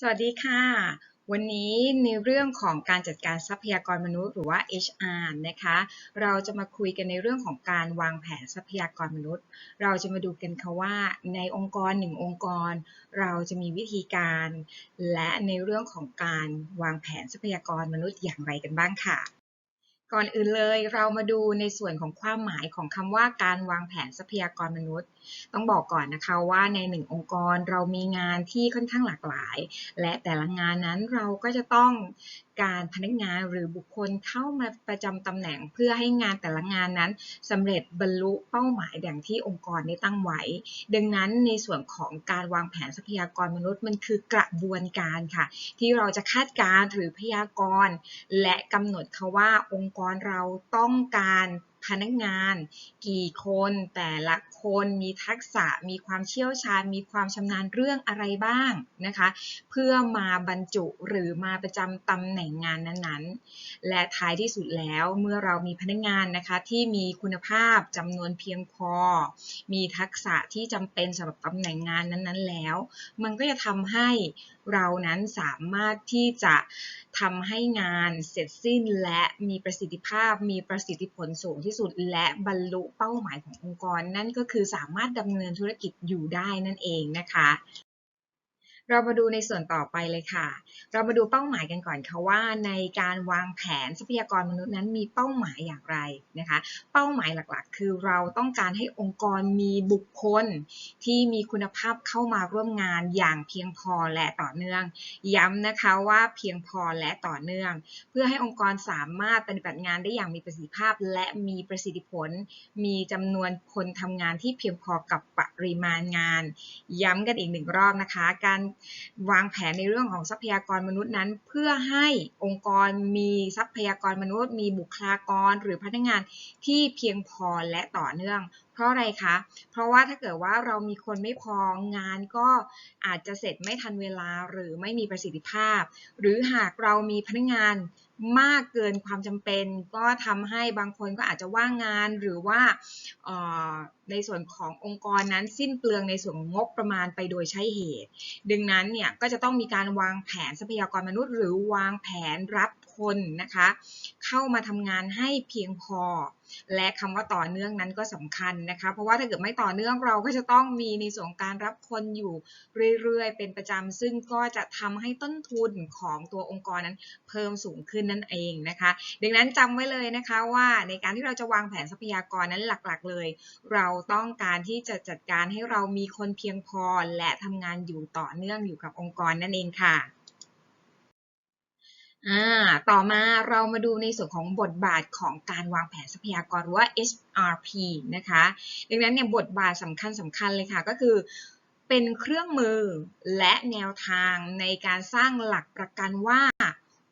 สวัสดีค่ะ วันนี้ในเรื่องของการจัดการทรัพยากรมนุษย์หรือว่า HR นะคะ เราจะมาคุยกันในเรื่องของการวางแผนทรัพยากรมนุษย์ เราจะมาดูกันค่ะว่าในองค์กรหนึ่งองค์กร เราจะมีวิธีการ และในเรื่องของการวางแผนทรัพยากรมนุษย์อย่างไรกันบ้างค่ะ ก่อนอื่นเลยเรามาดูในส่วนของความหมายของคำว่าการวางแผนทรัพยากรมนุษย์ ต้องบอกก่อนนะคะว่าในหนึ่งองค์กรเรามีงานที่ค่อนข้างหลากหลาย และแต่ละงานนั้นเราก็จะต้อง การพนักงานหรือบุคคลเข้ามาประจำตำแหน่งเพื่อให้งานแต่ละงานนั้นสำเร็จบรรลุเป้าหมายอย่างที่องค์กรได้ตั้งไว้ ดังนั้นในส่วนของการวางแผนทรัพยากรมนุษย์มันคือกระบวนการค่ะ ที่เราจะคาดการณ์หรือพยากรณ์และกำหนดค่ะว่าองค์กรเราต้องการ พนักงาน กี่คนแต่ละคนมีทักษะมีความเชี่ยวชาญ มีความชำนาญเรื่องอะไรบ้างนะคะ เพื่อมาบรรจุหรือมาประจำตำแหน่งงานนั้นๆ และท้ายที่สุดแล้วเมื่อเรามีพนักงานนะคะที่มีคุณภาพจำนวนเพียงพอ มีทักษะที่จำเป็นสำหรับตำแหน่งงานนั้นๆแล้ว มันก็จะทำให้ เรานั้นสามารถที่จะทำให้งานเสร็จสิ้นและมีประสิทธิภาพ มีประสิทธิผลสูงที่สุด และบรรลุเป้าหมายขององค์กร นั่นก็คือสามารถดำเนินธุรกิจอยู่ได้นั่นเองนะคะ เรามาดูในส่วนต่อไปเลยค่ะ เรามาดูเป้าหมายกันก่อนค่ะว่า ในการวางแผนทรัพยากรมนุษย์นั้นมีเป้าหมายอย่างไรนะคะ เป้าหมายหลักๆ คือเราต้องการให้องค์กรมีบุคคล ที่มีคุณภาพเข้ามาร่วมงานอย่างเพียงพอและต่อเนื่อง ย้ำนะคะว่าเพียงพอและต่อเนื่อง เพื่อให้องค์กรสามารถปฏิบัติงานได้อย่างมีประสิทธิภาพ และมีประสิทธิผล มีจำนวนคนทำงานที่เพียงพอกับปริมาณงาน ย้ำกันอีกหนึ่งรอบนะคะ การวางแผนในเรื่องของทรัพยากรมนุษย์นั้น เพื่อให้องค์กรมีทรัพยากรมนุษย์ มีบุคลากร หรือพนักงานที่เพียงพอและต่อเนื่อง เพราะอะไรคะ เพราะว่าถ้าเกิดว่าเรามีคนไม่พองานก็อาจจะเสร็จไม่ทันเวลาหรือไม่มีประสิทธิภาพ หรือหากเรามีพนักงานมากเกินความจำเป็น ก็ทำให้บางคนก็อาจจะว่างงานหรือว่าในส่วนขององค์กรนั้นสิ้นเปลืองในส่วนงบประมาณไปโดยใช้เหตุ ดังนั้นเนี่ยก็จะต้องมีการวางแผนทรัพยากรมนุษย์ หรือวางแผนรับ คนนะคะ เข้ามาทำงานให้เพียงพอ และคำว่าต่อเนื่องนั้นก็สำคัญนะคะ เพราะว่าถ้าเกิดไม่ต่อเนื่องเราก็จะต้องมีในส่วนการรับคนอยู่เรื่อยๆ เป็นประจำซึ่งก็จะทำให้ต้นทุนของตัวองค์กรนั้นเพิ่มสูงขึ้นนั่นเองนะคะ ดังนั้นจำไว้เลยนะคะว่าในการที่เราจะวางแผนทรัพยากรนั้นหลักๆเลย เราต้องการที่จะจัดการให้เรามีคนเพียงพอและทำงานอยู่ต่อเนื่องอยู่กับองค์กรนั่นเองค่ะ อ่าต่อมาเรามาดูในส่วนของบทบาทของการวางแผนทรัพยากรหรือว่า HRP นะคะ ดังนั้นเนี่ยบทบาทสำคัญสำคัญเลยค่ะ ก็คือเป็นเครื่องมือและแนวทางในการสร้างหลักประกันว่า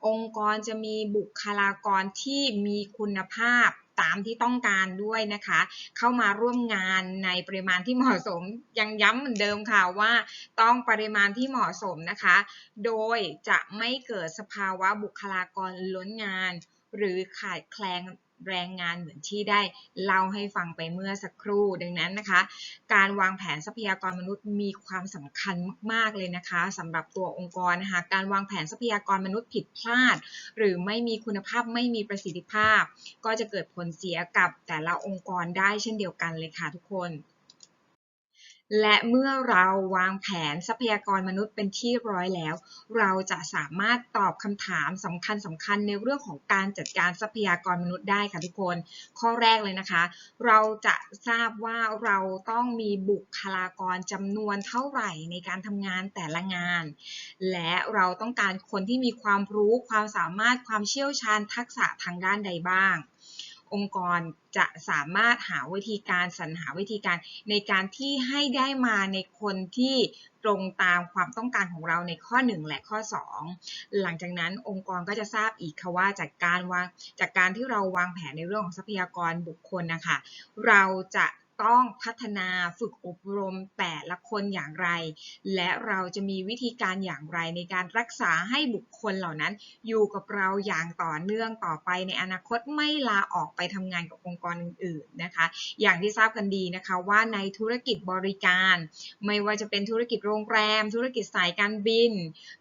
องค์กรจะมีบุคลากรที่มีคุณภาพ ตามที่ต้องการด้วยนะคะ เข้ามาร่วมงานในปริมาณที่เหมาะสมยังย้ำเหมือนเดิมค่ะว่าต้องปริมาณที่เหมาะสมนะคะ โดยจะไม่เกิดสภาวะบุคลากรล้นงาน หรือขาดแคลน แรงงานเหมือนที่ได้เล่าให้ฟังไปเมื่อสักครู่ ดังนั้นนะคะ การวางแผนทรัพยากรมนุษย์มีความสำคัญมาก ๆ เลยนะคะสำหรับตัวองค์กรนะคะ การวางแผนทรัพยากรมนุษย์ผิดพลาด หรือไม่มีคุณภาพไม่มีประสิทธิภาพ ก็จะเกิดผลเสียกับแต่ละองค์กรได้เช่นเดียวกันเลยค่ะทุกคน และเมื่อเราวางแผนทรัพยากรมนุษย์เป็นที่ร้อยแล้ว เราจะสามารถตอบคำถามสำคัญสำคัญในเรื่องของการจัดการทรัพยากรมนุษย์ได้ค่ะทุกคน ข้อแรกเลยนะคะ เราจะทราบว่าเราต้องมีบุคลากรจำนวนเท่าไหร่ในการทำงานแต่ละงาน และเราต้องการคนที่มีความรู้ความสามารถความเชี่ยวชาญทักษะทางด้านใดบ้าง องค์กรจะสามารถหาวิธีการสรรหาวิธีการในการที่ให้ได้มาในคนที่ตรงตามความต้องการของเราในข้อ 1 และข้อ 2 หลังจากนั้นองค์กรก็จะทราบอีกค่ะว่าจากการวางจากการที่เราวางแผนในเรื่องของทรัพยากรบุคคลนะคะเราจะ ต้องพัฒนาฝึกอบรมแต่ละคนอย่างไร และเราจะมีวิธีการอย่างไรในการรักษาให้บุคคลเหล่านั้น อยู่กับเราอย่างต่อเนื่องต่อไปในอนาคตไม่ลาออกไปทำงานกับองค์กรอื่นๆนะคะ อย่างที่ทราบกันดีนะคะว่าในธุรกิจบริการ ไม่ว่าจะเป็นธุรกิจโรงแรม ธุรกิจสายการบิน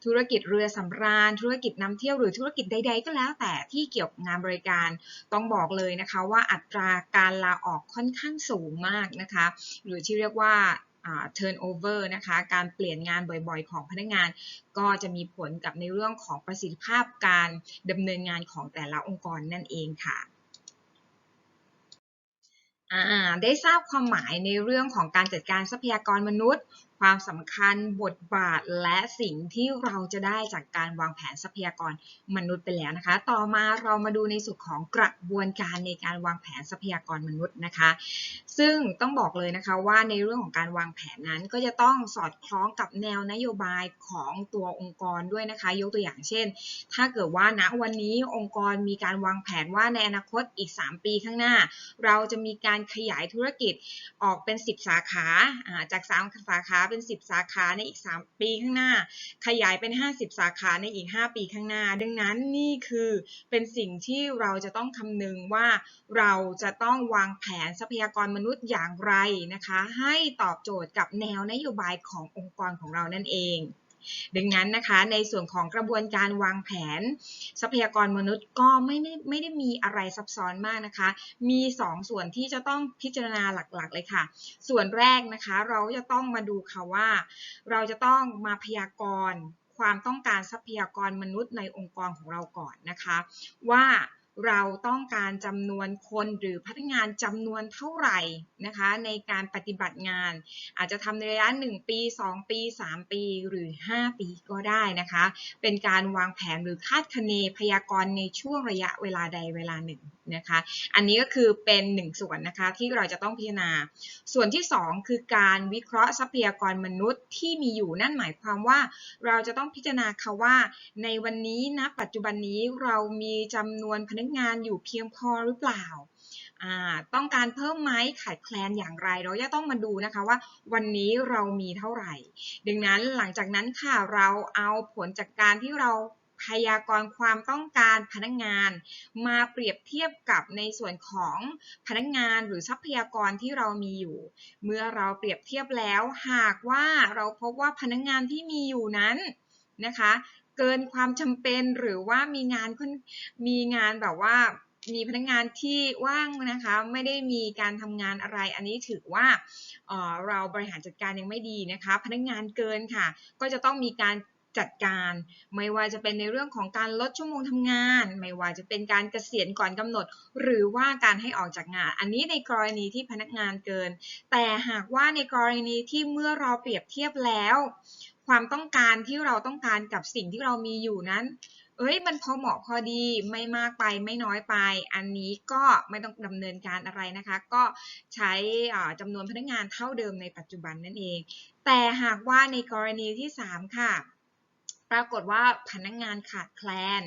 ธุรกิจเรือสำราญ ธุรกิจนำเที่ยวหรือธุรกิจใด ๆ ก็แล้วแต่ที่เกี่ยวกับงานบริการ ต้องบอกเลยนะคะว่าอัตราการลาออกค่อนข้างสูงมากากนะคะ หรือที่เรียกว่า turnover นะคะ การเปลี่ยนงานบ่อยๆ ของพนักงาน ก็จะมีผลกับในเรื่องของประสิทธิภาพการดำเนินงานของแต่ละองค์กรนั่นเองค่ะได้ทราบความหมายในเรื่องของการจัดการทรัพยากรมนุษย์ความสำคัญบทบาทและสิ่งที่เราจะได้จากการวางแผนทรัพยากรมนุษย์ไปแล้วนะคะ ต่อมาเรามาดูในส่วนของกระบวนการในการวางแผนทรัพยากรมนุษย์นะคะ ซึ่งต้องบอกเลยนะคะว่าในเรื่องของการวางแผนนั้นก็จะต้องสอดคล้องกับแนวนโยบายของตัวองค์กรด้วยนะคะ ยกตัวอย่างเช่น ถ้าเกิดว่าณวันนี้องค์กรมีการวางแผนว่าในอนาคตอีก 3 ปีข้างหน้า เราจะมีการขยายธุรกิจออกเป็น 10 สาขาอ่าจาก 3 สาขาเป็น 10 สาขาในอีก 3 ปีข้างหน้า ขยายเป็น 50 สาขาในอีก 5 ปีข้างหน้า ดังนั้นนี่คือเป็นสิ่งที่เราจะต้องคำนึงว่าเราจะต้องวางแผนทรัพยากรมนุษย์อย่างไรนะคะ ให้ตอบโจทย์กับแนวนโยบายขององค์กรของเรานั่นเอง ดังนั้นนะคะในส่วนของกระบวนการวางแผน ทรัพยากรมนุษย์ก็ไม่ได้ไม่ได้มีอะไรซับซ้อนมากนะคะ มี 2 ส่วนที่จะต้องพิจารณาหลักๆเลยค่ะ ส่วนแรกนะคะเราจะต้องมาดูค่ะว่า เราจะต้องมาพยากรณ์ความต้องการทรัพยากรมนุษย์ในองค์กรของเราก่อนนะคะ ว่า เราต้องการจำนวนคนหรือพนักงานจำนวนเท่าไหร่นะคะในการปฏิบัติงาน อาจจะทำในระยะ 1 ปี 2 ปี 3 ปีหรือ 5 ปีก็ได้นะคะ เป็นการวางแผนหรือคาดคะเนพยากรณ์ในช่วงระยะเวลาใดเวลาหนึ่งนะคะ อันนี้ก็คือเป็นหนึ่งส่วนนะคะที่เราจะต้องพิจารณา ส่วนที่ 2 คือการวิเคราะห์ทรัพยากรมนุษย์ที่มีอยู่นั่นหมายความว่า เราจะต้องพิจารณาค่ะว่า ในวันนี้นะปัจจุบันนี้เรามีจำนวนพนักงานอยู่เพียงพอหรือเปล่า ต้องการเพิ่มไหมขาดแคลนอย่างไร เราจะต้องมาดูนะคะว่าวันนี้เรามีเท่าไหร่ ดังนั้นหลังจากนั้นค่ะเราเอาผลจากการที่เราพยากรณ์ความต้องการพนักงาน มาเปรียบเทียบกับในส่วนของพนักงานหรือทรัพยากรที่เรามีอยู่ เมื่อเราเปรียบเทียบแล้วหากว่าเราพบว่าพนักงานที่มีอยู่นั้นนะคะ เกินความจำเป็นหรือว่ามีงานมีงานแบบว่ามีพนักงานที่ว่างนะคะไม่ได้มีการทำงานอะไร อันนี้ถือว่าเเราบริหารจัดการยังไม่ดีนะคะ พนักงานเกินค่ะ ก็จะต้องมีการจัดการไม่ว่าจะเป็นในเรื่องของการลดชั่วโมงทำงาน ไม่ว่าจะเป็นการเกษียณก่อนกำหนด หรือว่าการให้ออกจากงาน อันนี้ในกรณีที่พนักงานเกิน แต่หากว่าในกรณีที่เมื่อเราเปรียบเทียบแล้ว ความต้องการที่เราต้องการกับสิ่งที่เรามีอยู่นั้น เอ้ยมันพอเหมาะพอดีไม่มากไปไม่น้อยไป อันนี้ก็ไม่ต้องดำเนินการอะไรนะคะ ก็ใช้จำนวนพนักงานเท่าเดิมในปัจจุบันนั่นเอง แต่หากว่าในกรณีที่ 3 ค่ะปรากฏว่าพนักงงานขาดแคลน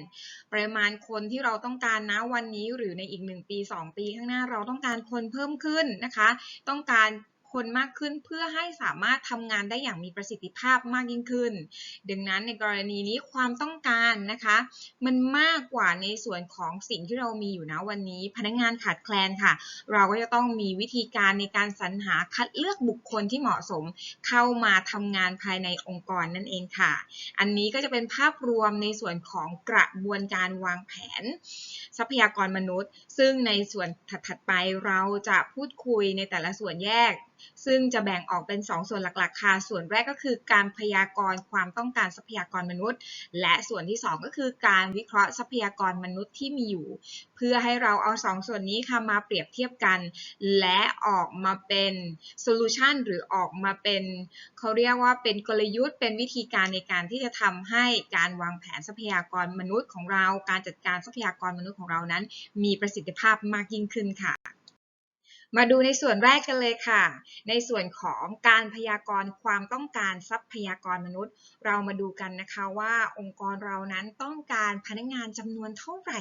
ปริมาณคนที่เราต้องการนะวันนี้หรือในอีก 1 ปี 2 ปีข้างหน้าเราต้องการคนเพิ่มขึ้นนะคะ ต้องการ คนมากขึ้นเพื่อให้สามารถทำงานได้อย่างมีประสิทธิภาพมากยิ่งขึ้น ดังนั้นในกรณีนี้ความต้องการนะคะ มันมากกว่าในส่วนของสิ่งที่เรามีอยู่นะวันนี้ พนักงานขาดแคลนค่ะ เราก็จะต้องมีวิธีการในการสรรหาคัดเลือกบุคคลที่เหมาะสม เข้ามาทำงานภายในองค์กรนั่นเองค่ะ อันนี้ก็จะเป็นภาพรวมในส่วนของกระบวนการวางแผน ทรัพยากรมนุษย์ ซึ่งในส่วนถัดๆไปเราจะพูดคุยในแต่ละส่วนแยกซึ่งจะแบ่งออกเป็น 2 ส่วนหลักๆค่ะ ส่วนแรกก็คือการพยากรณ์ความต้องการทรัพยากรมนุษย์ และส่วนที่ 2 ก็คือการวิเคราะห์ทรัพยากรมนุษย์ที่มีอยู่ เพื่อให้เราเอา 2 ส่วนนี้ค่ะมาเปรียบเทียบกัน และออกมาเป็นโซลูชันหรือออกมาเป็นเขาเรียกว่าเป็นกลยุทธ์ เป็นวิธีการในการที่จะทำให้การวางแผนทรัพยากรมนุษย์ของเรา การจัดการทรัพยากรมนุษย์ของเรานั้น มีประสิทธิภาพมากยิ่งขึ้นค่ะ มาดูในส่วนแรกกันเลยค่ะ ในส่วนของการพยากรณ์ความต้องการทรัพยากรมนุษย์ เรามาดูกันนะคะว่าองค์กรเรานั้นต้องการพนักงานจำนวนเท่าไหร่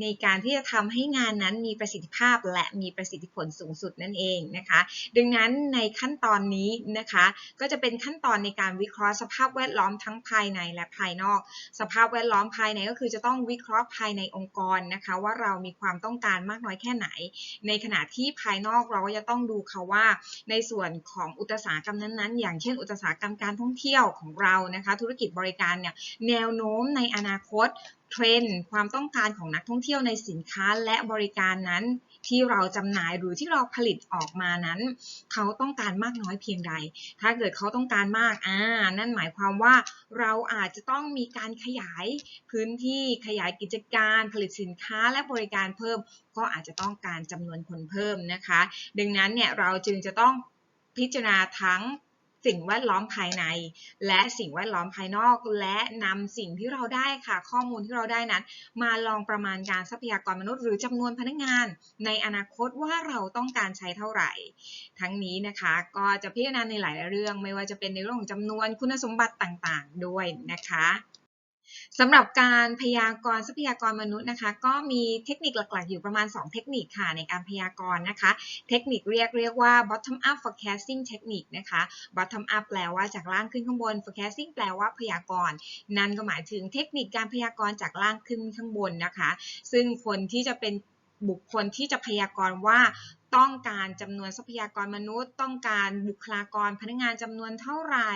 ในการที่จะทำให้งานนั้นมีประสิทธิภาพและมีประสิทธิผลสูงสุดนั่นเองนะคะ ดังนั้นในขั้นตอนนี้นะคะ ก็จะเป็นขั้นตอนในการวิเคราะห์สภาพแวดล้อมทั้งภายในและภายนอก สภาพแวดล้อมภายในก็คือจะต้องวิเคราะห์ภายในองค์กรนะคะ ว่าเรามีความต้องการมากน้อยแค่ไหน ในขณะที่ภายนอกเราก็จะต้องดูค่ะว่า ในส่วนของอุตสาหกรรมนั้นๆ อย่างเช่น อุตสาหกรรมการท่องเที่ยวของเรานะคะ ธุรกิจบริการเนี่ยแนวโน้มในอนาคตเทรนด์ความต้องการของนักท่องเที่ยวในสินค้าและบริการนั้น ที่เราจำหน่ายหรือที่เราผลิตออกมานั้น เขาต้องการมากน้อยเพียงใด ถ้าเกิดเขาต้องการมากอ่านั่นหมายความว่าเราอาจจะต้องมีการขยายพื้นที่ขยายกิจการผลิตสินค้าและบริการเพิ่ม ก็อาจจะต้องการจำนวนคนเพิ่มนะคะ ดังนั้นเนี่ยเราจึงจะต้องพิจารณาทั้ง สิ่งแวดล้อมภายใน และสิ่งแวดล้อมภายนอก และนำสิ่งที่เราได้ค่ะ ข้อมูลที่เราได้นั้น มาลองประมาณการทรัพยากรมนุษย์ หรือจำนวนพนักงาน ในอนาคตว่าเราต้องการใช้เท่าไหร่ ทั้งนี้นะคะก็จะพิจารณาในหลายเรื่อง ไม่ว่าจะเป็นในเรื่องของจำนวนคุณสมบัติต่างๆ ด้วยนะคะ สำหรับการพยากรณ์ทรัพยากรมนุษย์นะคะ ก็มีเทคนิคหลักๆ อยู่ประมาณ 2 เทคนิคค่ะในการพยากรณ์นะคะ เทคนิคเรียกเรียกว่า bottom up forecasting technique นะคะ bottom up แปลว่าจากล่างขึ้นข้างบน forecasting แปลว่าพยากรณ์นั่นก็หมายถึงเทคนิคการพยากรณ์จากล่างขึ้นข้างบนนะคะ ซึ่งคนที่จะเป็นบุคคลที่จะพยากรณ์ว่า ต้องการจำนวนทรัพยากรมนุษย์ ต้องการบุคลากรพนักงานจำนวนเท่าไหร่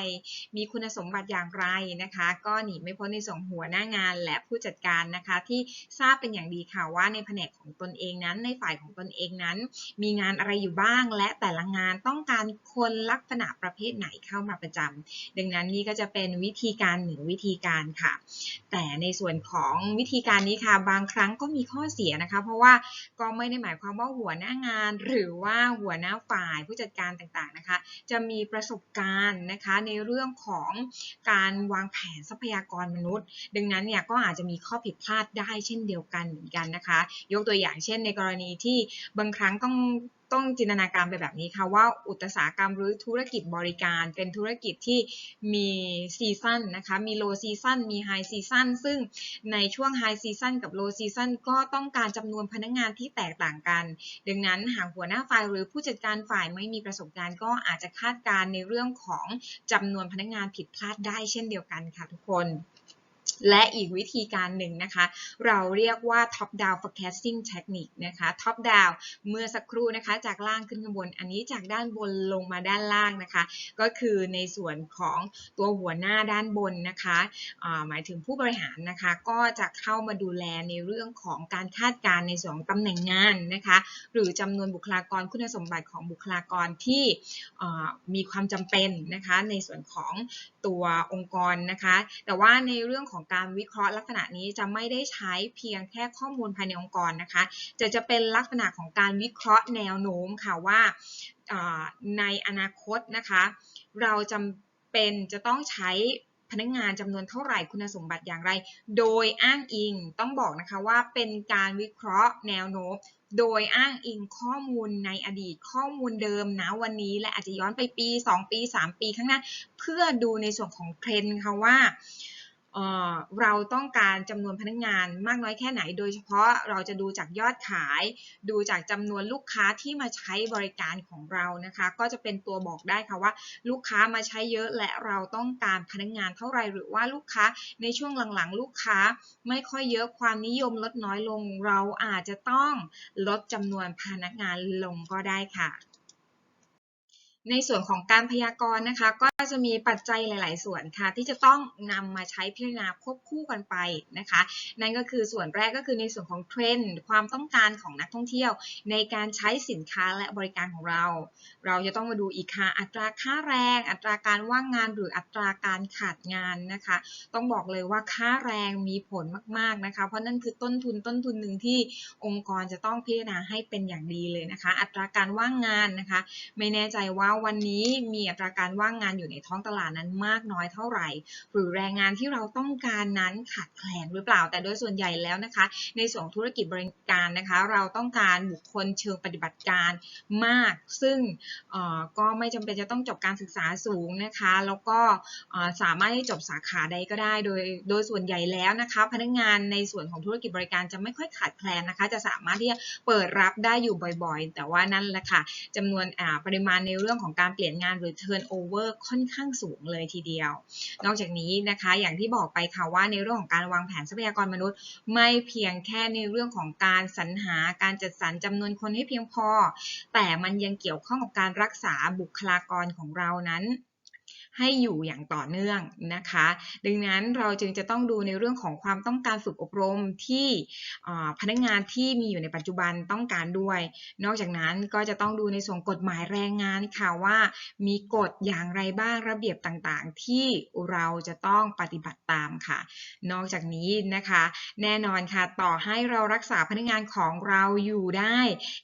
มีคุณสมบัติอย่างไรนะคะ ก็หนีไม่พ้นในส่วนหัวหน้างานและผู้จัดการนะคะ ที่ทราบเป็นอย่างดีค่ะว่าในแผนกของตนเองนั้น ในฝ่ายของตนเองนั้น มีงานอะไรอยู่บ้าง และแต่ละงานต้องการคนลักษณะประเภทไหนเข้ามาประจำดังนั้นนี่ก็จะเป็นวิธีการหนึ่งวิธีการค่ะ แต่ในส่วนของวิธีการนี้ค่ะบางครั้งก็มีข้อเสียนะคะ เพราะว่าก็ไม่ได้หมายความว่าหัวหน้างานหรือว่าหัวหน้าฝ่ายผู้จัดการต่างๆนะคะ จะมีประสบการณ์นะคะในเรื่องของการวางแผนทรัพยากรมนุษย์ ดังนั้นเนี่ยก็อาจจะมีข้อผิดพลาดได้เช่นเดียวกันเหมือนกันนะคะ ยกตัวอย่างเช่นในกรณีที่บางครั้งต้องต้องจินตนาการไปแบบนี้ค่ะว่าอุตสาหกรรมหรือธุรกิจบริการ เป็นธุรกิจที่มีซีซันนะคะ มีโลซีซันมีไฮซีซันซึ่งในช่วงไฮซีซันกับโลซีซันก็ต้องการจำนวนพนักงานที่แตกต่างกัน ดังนั้นหากหัวหน้าฝ่ายหรือผู้จัดการฝ่ายไม่มีประสบการณ์ก็อาจจะคาดการในเรื่องของจำนวนพนักงานผิดพลาดได้เช่นเดียวกันค่ะทุกคน และอีกวิธีการหนึ่งนะคะ เราเรียกว่า top down forecasting technique นะคะ top down เมื่อสักครู่นะคะ จากล่างขึ้นข้างบน อันนี้จากด้านบนลงมาด้านล่างนะคะ ก็คือในส่วนของตัวหัวหน้าด้านบนนะคะหมายถึงผู้บริหารนะคะ ก็จะเข้ามาดูแลในเรื่องของการคาดการณ์ในส่วนตำแหน่งงานนะคะ หรือจำนวนบุคลากรคุณสมบัติของบุคลากรที่มีความจำเป็นนะคะ ในส่วนของตัวองค์กรนะคะ แต่ว่าในเรื่องของของการวิเคราะห์ลักษณะนี้จะไม่ได้ใช้เพียงแค่ข้อมูลภายในองค์กรนะคะ จะจะเป็นลักษณะของการวิเคราะห์แนวโน้มค่ะว่าในอนาคตนะคะ เราจำเป็นจะต้องใช้พนักงงานจำนวนเท่าไหร่คุณสมบัติอย่างไร โดยอ้างอิงต้องบอกนะคะว่าเป็นการวิเคราะห์แนวโน้ม โดยอ้างอิงข้อมูลในอดีตข้อมูลเดิมนะวันนี้ และอาจจะย้อนไปปี 2 ปี 3 ปีข้างหน้า เพื่อดูในส่วนของเทรนด์ค่ะว่า เราต้องการจำนวนพนักงงานมากน้อยแค่ไหน โดยเฉพาะเราจะดูจากยอดขาย ดูจากจำนวนลูกค้าที่มาใช้บริการของเรานะคะ ก็จะเป็นตัวบอกได้ค่ะว่า ลูกค้ามาใช้เยอะและเราต้องการพนักงงานเท่าไหร่หรือว่าลูกค้าในช่วงหลังๆ ลูกค้าไม่ค่อยเยอะความนิยมลดน้อยลง เราอาจจะต้องลดจำนวนพนักงานลงก็ได้ค่ะ ในส่วนของการพยากรณ์นะคะ ก็จะมีปัจจัยหลาย ๆ ส่วนค่ะ ที่จะต้องนำมาใช้พิจารณาควบคู่กันไปนะคะ นั่นก็คือส่วนแรกก็คือในส่วนของเทรนด์ความต้องการของนักท่องเที่ยว ในการใช้สินค้าและบริการของเรา เราจะต้องมาดูอีกค่ะอัตราค่าแรง อัตราการว่างงานหรืออัตราการขาดงานนะคะ ต้องบอกเลยว่าค่าแรงมีผลมาก ๆ นะคะ เพราะนั่นคือต้นทุนต้นทุนหนึ่งที่องค์กรจะต้องพิจารณาให้เป็นอย่างดีเลยนะคะ อัตราการว่างงานนะคะ ไม่แน่ใจว่าวันนี้มีอัตราการว่างงานอยู่ในท้องตลาดนั้นมากน้อยเท่าไหร่ หรือแรงงานที่เราต้องการนั้นขาดแคลนหรือเปล่า แต่โดยส่วนใหญ่แล้วนะคะ ในส่วนของธุรกิจบริการนะคะ เราต้องการบุคคลเชิงปฏิบัติการมาก ซึ่งก็ไม่จำเป็นจะต้องจบการศึกษาสูงนะคะ แล้วก็สามารถที่จบสาขาใดก็ได้ โดยโดยส่วนใหญ่แล้วนะคะ พนักงานในส่วนของธุรกิจบริการจะไม่ค่อยขาดแคลนนะคะ จะสามารถที่จะเปิดรับได้อยู่บ่อยๆ แต่ว่านั่นแหละค่ะจำนวนปริมาณในเรื่องของของการเปลี่ยนงานหรือ turnover ค่อนข้างสูงเลยทีเดียว นอกจากนี้นะคะอย่างที่บอกไปค่ะว่าในเรื่องของการวางแผนทรัพยากรมนุษย์ ไม่เพียงแค่ในเรื่องของการสรรหาการจัดสรรจำนวนคนให้เพียงพอ แต่มันยังเกี่ยวข้องกับการรักษาบุคลากรของเรานั้น ให้อยู่อย่างต่อเนื่องนะคะ ดังนั้นเราจึงจะต้องดูในเรื่องของความต้องการฝึกอบรมที่พนักงานที่มีอยู่ในปัจจุบันต้องการด้วย นอกจากนั้นก็จะต้องดูในส่วนกฎหมายแรงงานค่ะว่ามีกฎอย่างไรบ้างระเบียบต่างๆ ที่เราจะต้องปฏิบัติตามค่ะ นอกจากนี้นะคะ แน่นอนค่ะต่อให้เรารักษาพนักงานของเราอยู่ได้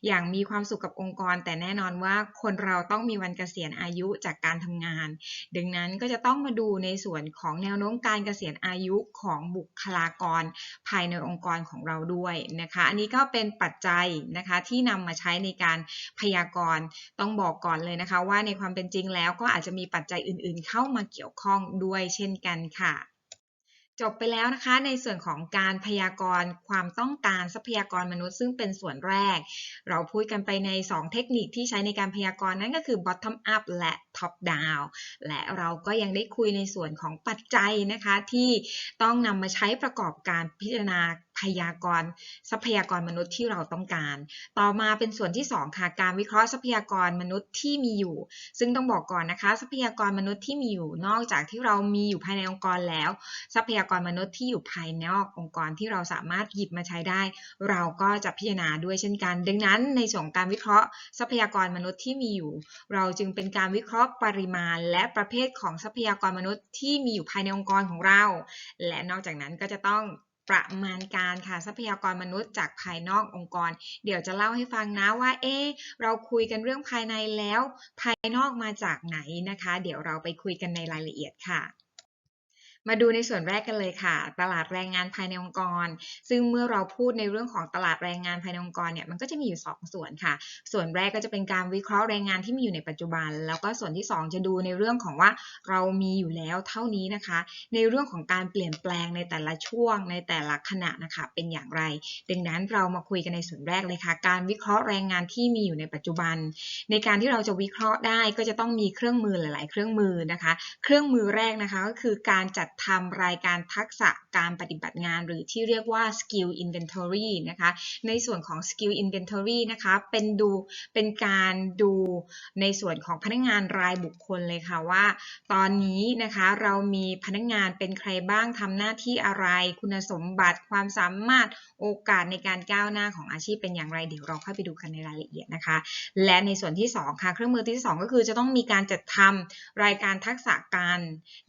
อย่างมีความสุขกับองค์กร แต่แน่นอนว่าคนเราต้องมีวันเกษียณอายุจากการทำงานดัังนั้นก็จะต้องมาดูในส่วนของแนวโน้มการเกษียณอายุของบุคลากรภายในองค์กรของเราด้วยนะคะ อันนี้ก็เป็นปัจจัยนะคะที่นำมาใช้ในการพยากรณ์ต้องบอกก่อนเลยนะคะ ว่าในความเป็นจริงแล้วก็อาจจะมีปัจจัยอื่นๆ เข้ามาเกี่ยวข้องด้วยเช่นกันค่ะจบไปแล้วนะคะในส่วนของการพยากรณ์ความต้องการทรัพยากรมนุษย์ซึ่งเป็นส่วนแรก เราพูดกันไปใน 2 เทคนิคที่ใช้ในการพยากรณ์นั่นก็คือ bottom up และ top down และเราก็ยังได้คุยในส่วนของปัจจัยนะคะที่ต้องนำมาใช้ประกอบการพิจารณาพยากรทรัพยากรมนุษย์ที่เราต้องการ ต่อมาเป็นส่วนที่ 2 ค่ะ การวิเคราะห์ทรัพยากรมนุษย์ที่มีอยู่ ซึ่งต้องบอกก่อนนะคะ ทรัพยากรมนุษย์ที่มีอยู่ นอกจากที่เรามีอยู่ภายในองค์กรแล้ว ทรัพยากรมนุษย์ที่อยู่ภายนอกองค์กรที่เราสามารถหยิบมาใช้ได้ เราก็จะพิจารณาด้วยเช่นกัน ดังนั้นในส่วนของการวิเคราะห์ทรัพยากรมนุษย์ที่มีอยู่ เราจึงเป็นการวิเคราะห์ปริมาณและประเภทของทรัพยากรมนุษย์ที่มีอยู่ภายในองค์กรของเรา และนอกจากนั้นก็จะต้องประมาณการค่ะทรัพยากรมนุษย์จากภายนอกองค์กร เดี๋ยวจะเล่าให้ฟังนะว่า เอ๊เราคุยกันเรื่องภายในแล้ว ภายนอกมาจากไหนนะคะ เดี๋ยวเราไปคุยกันในรายละเอียดค่ะ มาดูในส่วนแรกกันเลยค่ะ ตลาดแรงงานภายในองค์กร ซึ่งเมื่อเราพูดในเรื่องของตลาดแรงงานภายในองค์กรเนี่ยมันก็จะมีอยู่ 2 ส่วนค่ะ ส่วนแรกก็จะเป็นการวิเคราะห์แรงงานที่มีอยู่ในปัจจุบัน แล้วก็ส่วนที่ 2 จะดูในเรื่องของว่าเรามีอยู่แล้วเท่านี้นะคะ ในเรื่องของการเปลี่ยนแปลงในแต่ละช่วง ในแต่ละขณะนะคะเป็นอย่างไร ดังนั้นเรามาคุยกันในส่วนแรกเลยค่ะ การวิเคราะห์แรงงานที่มีอยู่ในปัจจุบัน ในการที่เราจะวิเคราะห์ได้ก็จะต้องมีเครื่องมือหลาย ๆ เครื่องมือนะคะ เครื่องมือแรกนะคะก็คือการจัดทำรายการทักษะการปฏิบัติงาน หรือที่เรียกว่า skill inventory นะคะ ในส่วนของ skill inventory นะคะ เป็นดู เป็นการดูในส่วนของพนักงานรายบุคคลเลยค่ะว่า ตอนนี้นะคะเรามีพนักงานเป็นใครบ้างทำหน้าที่อะไร คุณสมบัติ ความสามารถ โอกาสในการก้าวหน้าของอาชีพเป็นอย่างไร เดี๋ยวเราค่อยไปดูกันในรายละเอียดนะคะ และในส่วนที่ 2 ค่ะ เครื่องมือที่ 2 ก็คือจะต้องมีการจัดทำรายการทักษะการ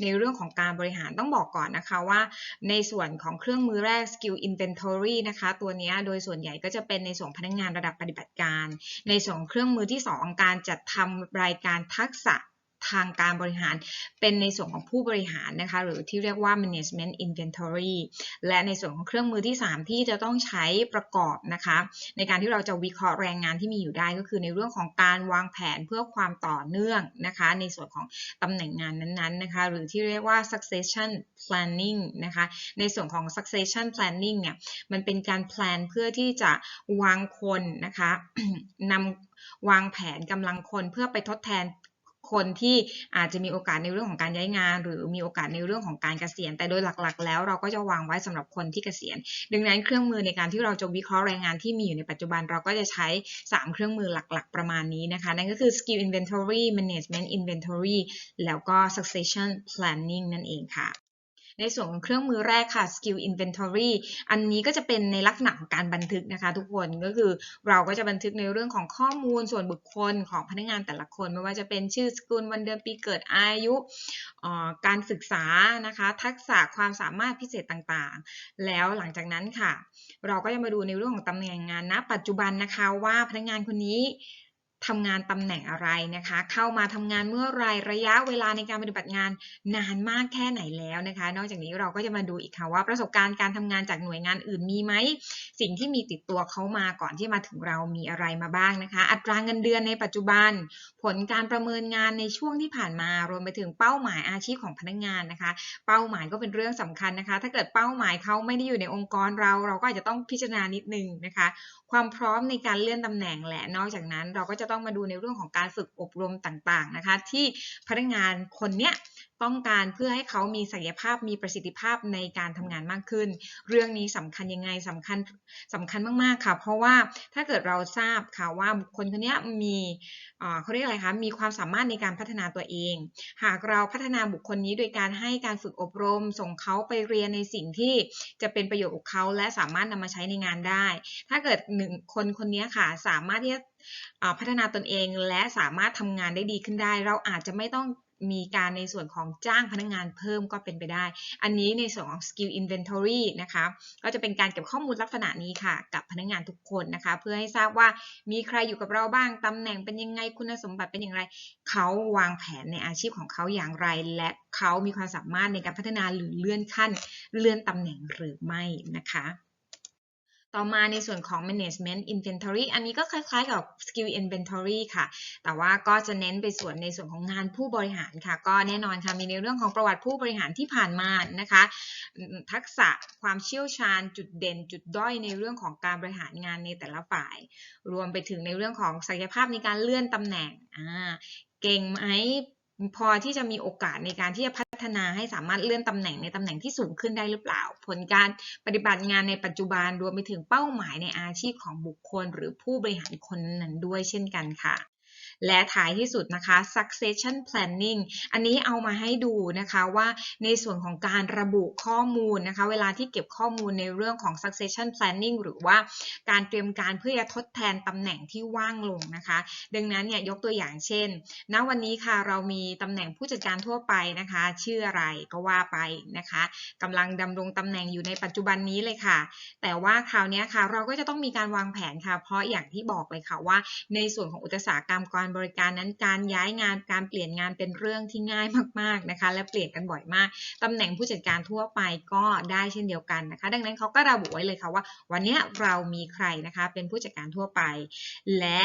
ในเรื่องของการบริหารต้องบอกก่อนนะคะว่าในส่วนของเครื่องมือแรก skill inventory นะคะตัวนี้โดยส่วนใหญ่ก็จะเป็นในส่วนพนักงานระดับปฏิบัติการ ในส่วนของเครื่องมือที่ 2 การจัดทำรายการทักษะ ทางการบริหาร เป็นในส่วนของผู้บริหารนะคะ หรือที่เรียกว่า management inventory และในส่วนของเครื่องมือที่ 3 ที่จะต้องใช้ประกอบนะคะ ในการที่เราจะวิเคราะห์แรงงานที่มีอยู่ได้ก็คือในเรื่องของการวางแผนเพื่อความต่อเนื่องนะคะ ในส่วนของตำแหน่งงานนั้นๆนะคะ หรือที่เรียกว่า succession planning นะคะ ในส่วนของ succession planning เนี่ย มันเป็นการแพลนเพื่อที่จะวางคนนะคะนำวางแผนกำลังคนเพื่อไปทดแทน คนที่อาจจะมีโอกาสในเรื่องของการย้ายงาน หรือมีโอกาสในเรื่องของการเกษียณ แต่โดยหลักๆ แล้วเราก็จะวางไว้สำหรับคนที่เกษียณ ดังนั้นเครื่องมือในการที่เราจะวิเคราะห์แรงงานที่มีอยู่ในปัจจุบันเราก็จะใช้ 3 เครื่องมือหลักๆ ประมาณนี้นะคะ นั่นก็คือ skill inventory management inventory แล้วก็ succession planning นั่นเองค่ะ ในส่วนของเครื่องมือแรกค่ะ skill inventory อันนี้ก็จะเป็นในลักษณะของการบันทึกนะคะ ทุกคนก็คือเราก็จะบันทึกในเรื่องของข้อมูลส่วนบุคคลของพนักงานแต่ละคน ไม่ว่าจะเป็นชื่อสกุลวันเดือนปีเกิดอายุการศึกษานะคะ ทักษะความสามารถพิเศษต่างๆ แล้วหลังจากนั้นค่ะ เราก็จะมาดูในเรื่องของตำแหน่งงานณปัจจุบันนะคะว่าพนักงานคนนี้ ทำงานตำแหน่งอะไรนะคะ เข้ามาทำงานเมื่อไรระยะเวลาในการปฏิบัติงานนานมากแค่ไหนแล้วนะคะ นอกจากนี้เราก็จะมาดูอีกค่ะว่าประสบการณ์การทำงานจากหน่วยงานอื่นมีไหม สิ่งที่มีติดตัวเขามาก่อนที่มาถึงเรามีอะไรมาบ้างนะคะ อัตราเงินเดือนในปัจจุบัน ผลการประเมินงานในช่วงที่ผ่านมารวมไปถึงเป้าหมายอาชีพของพนักงานนะคะ เป้าหมายก็เป็นเรื่องสำคัญนะคะ ถ้าเกิดเป้าหมายเขาไม่ได้อยู่ในองค์กรเรา เราก็อาจจะต้องพิจารณานิดนึงนะคะ ความพร้อมในการเลื่อนตำแหน่งและนอกจากนั้นเราก็จะต้องมาดูในเรื่องของการฝึกอบรมต่างๆนะคะ ที่พนักงานคนเนี้ยต้องการเพื่อให้เขามีศักยภาพมีประสิทธิภาพในการทำงานมากขึ้น เรื่องนี้สำคัญยังไงสำคัญสำคัญมากๆค่ะ เพราะว่าถ้าเกิดเราทราบค่ะว่าบุคคลคนนี้มีอ่าเขาเรียกอะไรคะมีความสามารถในการพัฒนาตัวเอง หากเราพัฒนาบุคคลนี้โดยการให้การฝึกอบรม ส่งเขาไปเรียนในสิ่งที่จะเป็นประโยชน์กับเขาและสามารถนำมาใช้ในงานได้ ถ้าเกิดหนึ่งคนคนนี้ค่ะสามารถที่จะอ่าพัฒนาตนเองและสามารถทำงานได้ดีขึ้นได้ เราอาจจะไม่ต้อง มีการในส่วนของจ้างพนักงานเพิ่มก็เป็นไปได้ อันนี้ในส่วนของ skill inventory นะคะ ก็จะเป็นการเก็บข้อมูลลักษณะนี้ค่ะ กับพนักงานทุกคนนะคะ เพื่อให้ทราบว่ามีใครอยู่กับเราบ้างตำแหน่งเป็นยังไงคุณสมบัติเป็นอย่างไร เขาวางแผนในอาชีพของเขาอย่างไร และเขามีความสามารถในการพัฒนาหรือเลื่อนขั้นเลื่อนตำแหน่งหรือไม่นะคะ ต่อมาในส่วนของ management inventory อันนี้ก็คล้ายๆกับ skill inventory ค่ะ แต่ว่าก็จะเน้นไปส่วนในส่วนของงานผู้บริหารค่ะ ก็แน่นอนค่ะ มีในเรื่องของประวัติผู้บริหารที่ผ่านมานะคะ ทักษะความเชี่ยวชาญจุดเด่น จุดด้อยในเรื่องของการบริหารงานในแต่ละฝ่าย รวมไปถึงในเรื่องของศักยภาพในการเลื่อนตำแหน่ง เก่งไหม พอที่จะมีโอกาสในการที่จะพั ฒนาให้สามารถเลื่อนตำแหน่งในตำแหน่งที่สูงขึ้นได้หรือเปล่า ผลการปฏิบัติงานในปัจจุบันรวมไปถึงเป้าหมายในอาชีพของบุคคล หรือผู้บริหารคนนั้นด้วยเช่นกันค่ะ และท้ายที่สุดนะคะ succession planning อันนี้เอามาให้ดูนะคะว่าในส่วนของการระบุข้อมูลนะคะ เวลาที่เก็บข้อมูลในเรื่องของ succession planning หรือว่าการเตรียมการเพื่อจะทดแทนตำแหน่งที่ว่างลงนะคะ ดังนั้นเนี่ยยกตัวอย่างเช่น ณ วันนี้ค่ะเรามีตำแหน่งผู้จัดการทั่วไปนะคะ ชื่ออะไรก็ว่าไปนะคะกำลังดำรงตำแหน่งอยู่ในปัจจุบันนี้เลยค่ะ แต่ว่าคราวนี้ค่ะเราก็จะต้องมีการวางแผนค่ะ เพราะอย่างที่บอกเลยค่ะว่า ในส่วนของอุตสาหกรรมการบริการนั้นการย้ายงานการเปลี่ยนงานเป็นเรื่องที่ง่ายมากๆนะคะ และเปลี่ยนกันบ่อยมากตำแหน่งผู้จัดการทั่วไปก็ได้เช่นเดียวกันนะคะ ดังนั้นเขาก็ระบุไว้เลยค่ะว่า วันนี้เรามีใครนะคะเป็นผู้จัดการทั่วไป และ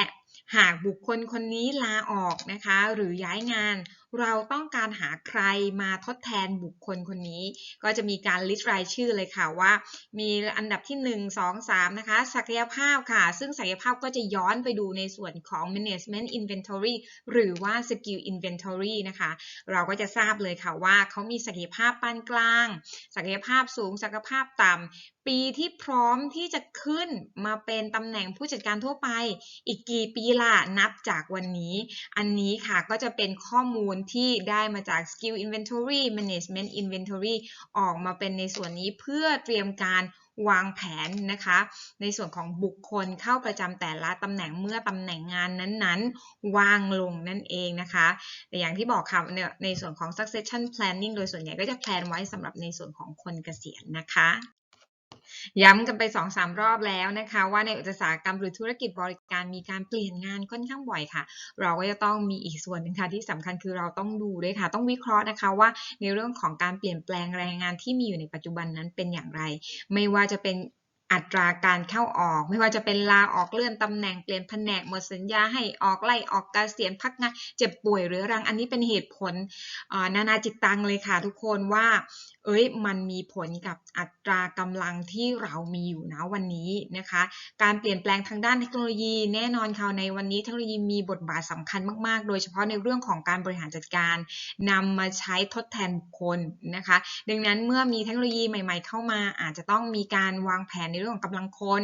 หากบุคคลคนนี้ลาออกนะคะ หรือย้ายงาน เราต้องการหาใครมาทดแทนบุคคลคนนี้ ก็จะมีการลิสต์รายชื่อเลยค่ะว่า มีอันดับที่ 1 2 3 นะคะ ศักยภาพค่ะ ซึ่งศักยภาพก็จะย้อนไปดูในส่วนของ management inventory หรือว่า skill inventory นะคะ เราก็จะทราบเลยค่ะว่าเขามีศักยภาพปานกลาง ศักยภาพสูง ศักยภาพต่ำ ปีที่พร้อมที่จะขึ้นมาเป็นตำแหน่งผู้จัดการทั่วไป อีกกี่ปีล่ะนับจากวันนี้ อันนี้ค่ะก็จะเป็นข้อมูลที่ได้มาจาก skill inventory management inventory ออกมาเป็นในส่วนนี้เพื่อเตรียมการวางแผนนะคะ ในส่วนของบุคคลเข้าประจำแต่ละตำแหน่งเมื่อตำแหน่งงานนั้นๆ วางลงนั่นเองนะคะ แต่อย่างที่บอกค่ะในส่วนของ succession planning โดยส่วนใหญ่ก็จะแพลนไว้สำหรับในส่วนของคนเกษียณนะคะ ย้ำกันไป2-3รอบแล้วนะคะ ว่าในอุตสาหกรรมหรือธุรกิจบริการมีการเปลี่ยนงานค่อนข้างบ่อยค่ะ เราก็จะต้องมีอีกส่วนหนึ่งค่ะที่สำคัญคือเราต้องดูด้วยค่ะ ต้องวิเคราะห์นะคะว่าในเรื่องของการเปลี่ยนแปลงแรงงานที่มีอยู่ในปัจจุบันนั้นเป็นอย่างไร ไม่ว่าจะเป็นอัตราการเข้าออก ไม่ว่าจะเป็นลาออกเลื่อนตำแหน่งเปลี่ยนแผนกหมดสัญญาให้ออกไล่ออกเกษียณพักงานเจ็บป่วยหรือรังอันนี้เป็นเหตุผลนานาจิตตังเลยค่ะทุกคนว่าเอ้ยมันมีผลกับอัตรากำลังที่เรามีอยู่นะวันนี้นะคะ การเปลี่ยนแปลงทางด้านเทคโนโลยี แน่นอนค่ะในวันนี้เทคโนโลยีมีบทบาทสำคัญมากๆ โดยเฉพาะในเรื่องของการบริหารจัดการนำมาใช้ทดแทนบุคคลนะคะ ดังนั้นเมื่อมีเทคโนโลยีใหม่ ๆ เข้ามา อาจจะต้องมีการวางแผนในเรื่องของกำลังคน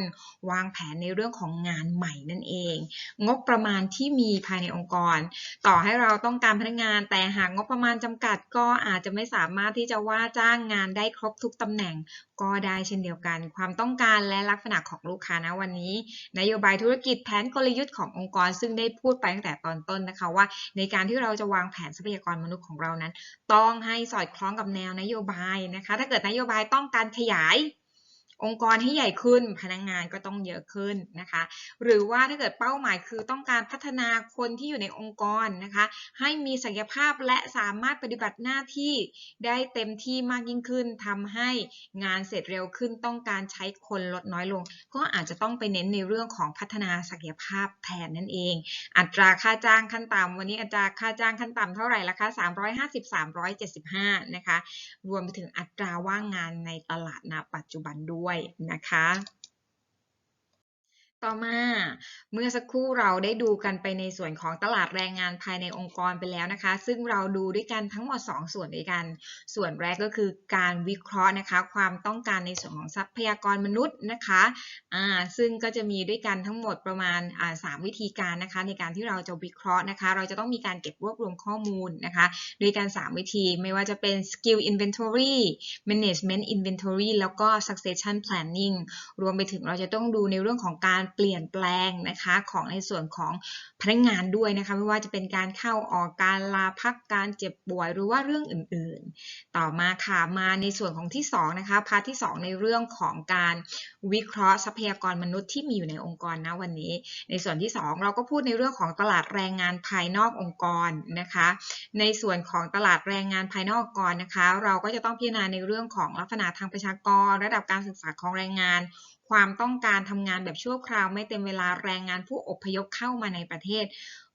วางแผนในเรื่องของงานใหม่นั่นเอง งบประมาณที่มีภายในองค์กร ต่อให้เราต้องการพนักงาน แต่หากงบประมาณจำกัดก็อาจจะไม่สามารถที่จะว่าจ้างางานได้ครบทุกตำแหน่ง ก็ได้เช่นเดียวกัน ความต้องการและลักษณะของลูกค้านะวันนี้ นโยบายธุรกิจแผนกลยุทธ์ขององค์กร ซึ่งได้พูดไปตั้งแต่ตอนต้นนะคะว่า ในการที่เราจะวางแผนทรัพยากรมนุษย์ของเรานั้น ต้องให้สอดคล้องกับแนวนโยบายนะคะ ถ้าเกิดนโยบายต้องการขยาย องค์กรให้ใหญ่ขึ้นพนักงงานก็ต้องเยอะขึ้นนะคะ หรือว่าถ้าเกิดเป้าหมายคือต้องการพัฒนาคนที่อยู่ในองค์กรนะคะ ให้มีศักยภาพและสามารถปฏิบัติหน้าที่ได้เต็มที่มากยิ่งขึ้นทำให้งานเสร็จเร็วขึ้นต้องการใช้คนลดน้อยลง ก็อาจจะต้องไปเน้นในเรื่องของพัฒนาศักยภาพแทนนั่นเอง อัตราค่าจ้างขั้นต่ำวันนี้อัตราค่าจ้างขั้นต่ำเท่าไหร่ละคะ350 375นะคะรวมไปถึงอัตราว่างงานในตลาดณปัจจุบันด้วยนะคะ ต่อมา เมื่อสักครู่เราได้ดูกันไปในส่วนของตลาดแรงงานภายในองค์กรไปแล้วนะคะ ซึ่งเราดูด้วยกันทั้งหมด 2 ส่วนด้วยกัน ส่วนแรกก็คือการวิเคราะห์นะคะ ความต้องการในส่วนของทรัพยากรมนุษย์นะคะอ่าซึ่งก็จะมีด้วยกันทั้งหมดประมาณอ่าสามวิธีการนะคะ ในการที่เราจะวิเคราะห์นะคะ เราจะต้องมีการเก็บรวบรวมข้อมูลนะคะด้วยกัน 3 วิธีไม่ว่าจะเป็น skill inventory management inventory แล้วก็ succession planning รวมไปถึงเราจะต้องดูในเรื่องของการเปลี่ยนแปลงนะคะของในส่วนของพนักงานด้วยนะคะไม่ว่าจะเป็นการเข้าออกการลาพักการเจ็บป่วยหรือว่าเรื่องอื่นๆ ต่อมาค่ะมาในส่วนของที่2นะคะพาร์ทที่ 2 ในเรื่องของการวิเคราะห์ทรัพยากรมนุษย์ที่มีอยู่ในองค์กรนะวันนี้ ในส่วนที่ 2 เราก็พูดในเรื่องของตลาดแรงงานภายนอกองค์กรนะคะ ในส่วนของตลาดแรงงานภายนอกองค์กรนะคะ เราก็จะต้องพิจารณาในเรื่องของลักษณะทางประชากร ระดับการศึกษาของแรงงาน ความต้องการทำงานแบบชั่วคราวไม่เต็มเวลาแรงงานผู้อพยพเข้ามาในประเทศ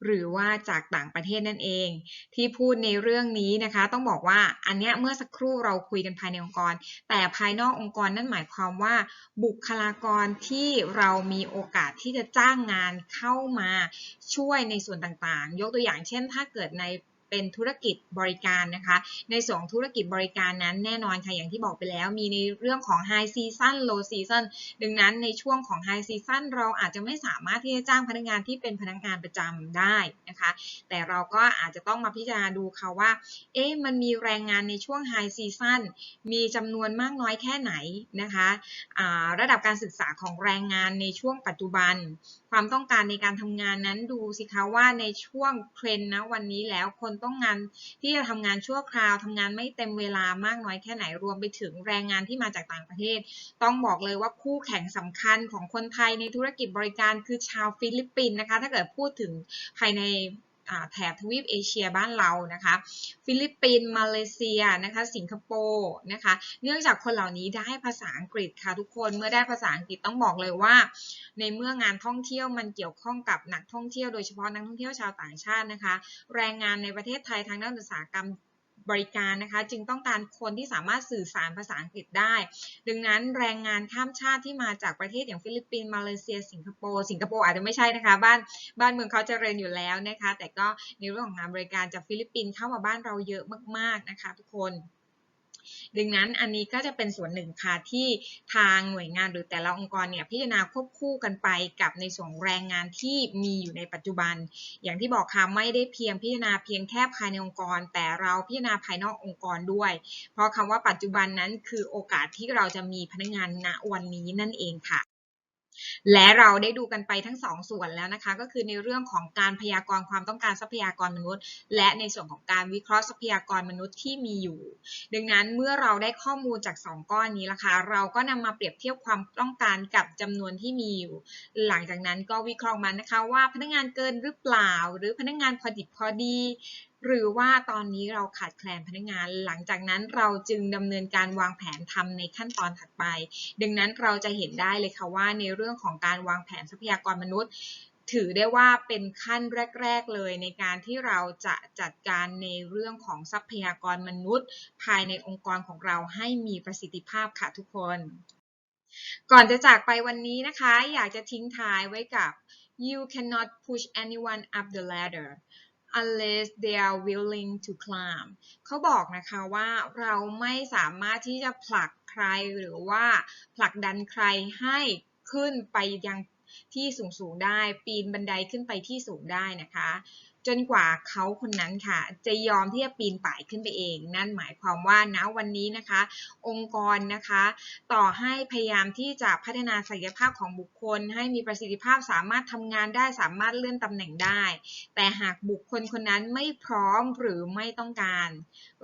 หรือว่าจากต่างประเทศนั่นเอง ที่พูดในเรื่องนี้นะคะ ต้องบอกว่าอันเนี้ยเมื่อสักครู่เราคุยกันภายในองค์กร แต่ภายนอกองค์กรนั่นหมายความว่า บุคลากรที่เรามีโอกาสที่จะจ้างงานเข้ามาช่วยในส่วนต่างๆ ยกตัวอย่างเช่น ถ้าเกิดใน เป็นธุรกิจบริการนะคะ ในส่วนธุรกิจบริการนั้นแน่นอนค่ะอย่างที่บอกไปแล้ว มีในเรื่องของ High Season Low Season ดังนั้นในช่วงของ High Season เราอาจจะไม่สามารถที่จะจ้างพนักงานที่เป็นพนักงานประจำได้นะคะ แต่เราก็อาจจะต้องมาพิจารณาดูค่ะว่า เอ๊ะมันมีแรงงานในช่วง High Season มีจำนวนมากน้อยแค่ไหนนะคะะระดับการศึกษาของแรงงานในช่วงปัจจุบันความต้องการในการทำงานนั้นดูสิคะว่าในช่วงเทรนนะวันนี้แล้วคนต้องงานที่จะทำงานชั่วคราวทำงานไม่เต็มเวลามากน้อยแค่ไหนรวมไปถึงแรงงานที่มาจากต่างประเทศ ต้องบอกเลยว่าคู่แข่งสำคัญของคนไทยในธุรกิจบริการคือชาวฟิลิปปินส์นะคะ ถ้าเกิดพูดถึงภายใน แถบทวีปเอเชียบ้านเรานะคะ ฟิลิปปินส์มาเลเซียนะคะสิงคโปร์นะคะเนื่องจากคนเหล่านี้ได้ภาษาอังกฤษค่ะทุกคนเมื่อได้ภาษาอังกฤษต้องบอกเลยว่า ในเมื่องานท่องเที่ยวมันเกี่ยวข้องกับนักท่องเที่ยวโดยเฉพาะนักท่องเที่ยวชาวต่างชาตินะคะ แรงงานในประเทศไทยทางด้านอุตสาหกรรม บริการนะคะ จึงต้องการคนที่สามารถสื่อสารภาษาอังกฤษได้ ดังนั้นแรงงานข้ามชาติที่มาจากประเทศอย่างฟิลิปปินส์มาเลเซีย สิงคโปร์สิงคโปร์อาจจะไม่ใช่นะคะ บ้านบ้านเมืองเขาเจริญอยู่แล้วนะคะ แต่ก็ในเรื่องของงานบริการจากฟิลิปปินส์เข้ามาบ้านเราเยอะมาก ๆนะคะ ทุกคน ดังนั้นอันนี้ก็จะเป็นส่วนหนึ่งค่ะที่ทางหน่วยงานหรือแต่ละองค์กรเนี่ยพิจารณาควบคู่กันไปกับในส่วนแรงงานที่มีอยู่ในปัจจุบัน อย่างที่บอกค่ะไม่ได้เพียงพิจารณาเพียงแค่ภายในองค์กร แต่เราพิจารณาภายนอกองค์กรด้วย เพราะคำว่าปัจจุบันนั้นคือโอกาสที่เราจะมีพนักงานณวันนี้นั่นเองค่ะ และเราได้ดูกันไปทั้งสองส่วนแล้วนะคะ ก็คือในเรื่องของการพยากรณ์ความต้องการทรัพยากรมนุษย์ และในส่วนของการวิเคราะห์ทรัพยากรมนุษย์ที่มีอยู่ ดังนั้นเมื่อเราได้ข้อมูลจาก 2 ก้อนนี้ละคะ เราก็นำมาเปรียบเทียบความต้องการกับจำนวนที่มีอยู่ หลังจากนั้นก็วิเคราะห์มันนะคะว่าพนักงานเกินหรือเปล่า หรือพนักงานพอดิบพอดี หรือว่าตอนนี้เราขาดแคลนพนักงาน หลังจากนั้นเราจึงดำเนินการวางแผนทำในขั้นตอนถัดไป ดังนั้นเราจะเห็นได้เลยค่ะว่าในเรื่องของการวางแผนทรัพยากรมนุษย์ถือได้ว่าเป็นขั้นแรก ๆ เลยในการที่เราจะจัดการในเรื่องของทรัพยากรมนุษย์ ภายในองค์กรของเราให้มีประสิทธิภาพค่ะทุกคน ก่อนจะจากไปวันนี้นะคะ อยากจะทิ้งท้ายไว้กับ you cannot push anyone up the ladder unless they are willing to climb เขาบอกนะคะว่าเราไม่สามารถที่จะผลักใครหรือว่าผลักดันใครให้ขึ้นไปยังที่สูงสูงได้ ปีนบันไดขึ้นไปที่สูงได้นะคะ จนกว่าเขาคนนั้นค่ะ จะยอมที่จะปีนป่ายขึ้นไปเอง นั่นหมายความว่าณวันนี้นะคะ องค์กรนะคะ ต่อให้พยายามที่จะพัฒนาศักยภาพของบุคคล ให้มีประสิทธิภาพสามารถทำงานได้สามารถเลื่อนตำแหน่งได้ แต่หากบุคคลคนนั้นไม่พร้อมหรือไม่ต้องการ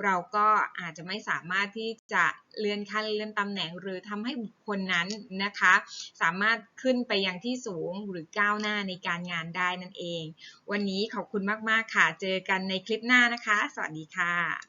เราก็อาจจะไม่สามารถที่จะ เลื่อนขั้นเลื่อนตำแหน่ง หรือทำให้บุคคลนั้นนะคะ สามารถขึ้นไปยังที่สูงหรือก้าวหน้าในการงานได้นั่นเอง วันนี้ขอบคุณมาก ๆ ค่ะ เจอกันในคลิปหน้านะคะ สวัสดีค่ะ